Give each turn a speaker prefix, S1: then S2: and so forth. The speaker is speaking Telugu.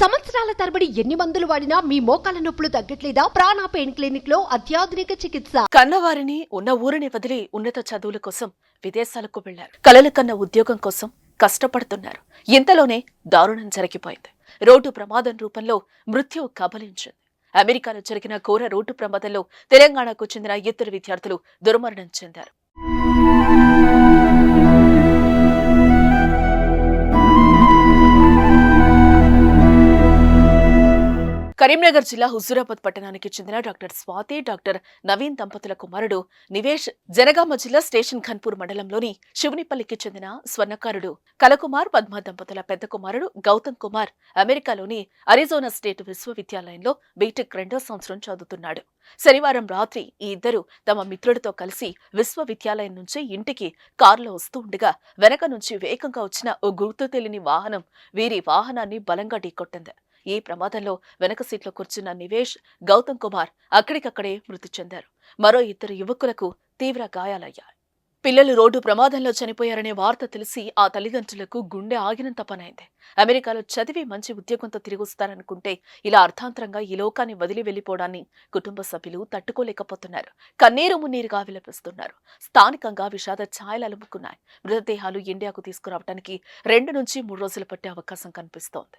S1: సంవత్సరాల తరబడి ఎన్ని మందులు వాడినా మీ మోకాల నొప్పులు తగ్గట్లేదా? ప్రాణ పెయిన్ క్లినిక్లో అత్యాధునిక చికిత్స.
S2: కన్నవారిని ఉన్న ఊరిని వదిలి ఉన్నత చదువుల కోసం విదేశాలకు వెళ్ళారు కలలు కన్న ఉద్యోగం కోసం కష్టపడుతున్నారు. ఇంతలోనే దారుణం జరిగిపోయింది. రోడ్డు ప్రమాదం రూపంలో మృత్యు కబలించింది. అమెరికాలో జరిగిన ఘోర రోడ్డు ప్రమాదంలో తెలంగాణకు చెందిన ఇద్దరు విద్యార్థులు దుర్మరణం చెందారు. కరీంనగర్ జిల్లా హుజూరాబాద్ పట్టణానికి చెందిన డాక్టర్ స్వాతి డాక్టర్ నవీన్ దంపతుల కుమారుడు నివేష్ జనగామ జిల్లా స్టేషన్ ఖన్పూర్ మండలంలోని శివునిపల్లికి చెందిన స్వర్ణకారుడు కలకుమార్ పద్మ దంపతుల పెద్ద కుమారుడు గౌతమ్ కుమార్ అమెరికాలోని అరిజోనా స్టేట్ విశ్వవిద్యాలయంలో బీటెక్ రెండో సంవత్సరం చదువుతున్నాడు. శనివారం రాత్రి ఈ ఇద్దరు తమ మిత్రుడితో కలిసి విశ్వవిద్యాలయం నుంచి ఇంటికి కారులో వస్తూ ఉండగా వెనక నుంచి వేగంగా వచ్చిన ఓ గుర్తు తెలియని వాహనం వీరి వాహనాన్ని బలంగా ఢీకొట్టింది. ఈ ప్రమాదంలో వెనక సీట్లో కూర్చున్న నివేష్ గౌతమ్ కుమార్ అక్కడికక్కడే మృతి చెందారు. మరో ఇద్దరు యువకులకు తీవ్ర గాయాలయ్యాయి. పిల్లలు రోడ్డు ప్రమాదంలో చనిపోయారనే వార్త తెలిసి ఆ తల్లిదండ్రులకు గుండె ఆగినంత పనైంది. అమెరికాలో చదివి మంచి ఉద్యోగంతో తిరిగొస్తారనుకుంటే ఇలా అర్థాంతరంగా ఈ లోకాన్ని వదిలి వెళ్ళిపోవడాన్ని కుటుంబ సభ్యులు తట్టుకోలేకపోతున్నారు. కన్నీరు మున్నీరుగా విలపిస్తున్నారు. స్థానికంగా విషాద ఛాయలు అలుముకున్నాయి. మృతదేహాలు ఇండియాకు తీసుకురావడానికి రెండు నుంచి మూడు రోజులు పట్టే అవకాశం కనిపిస్తోంది.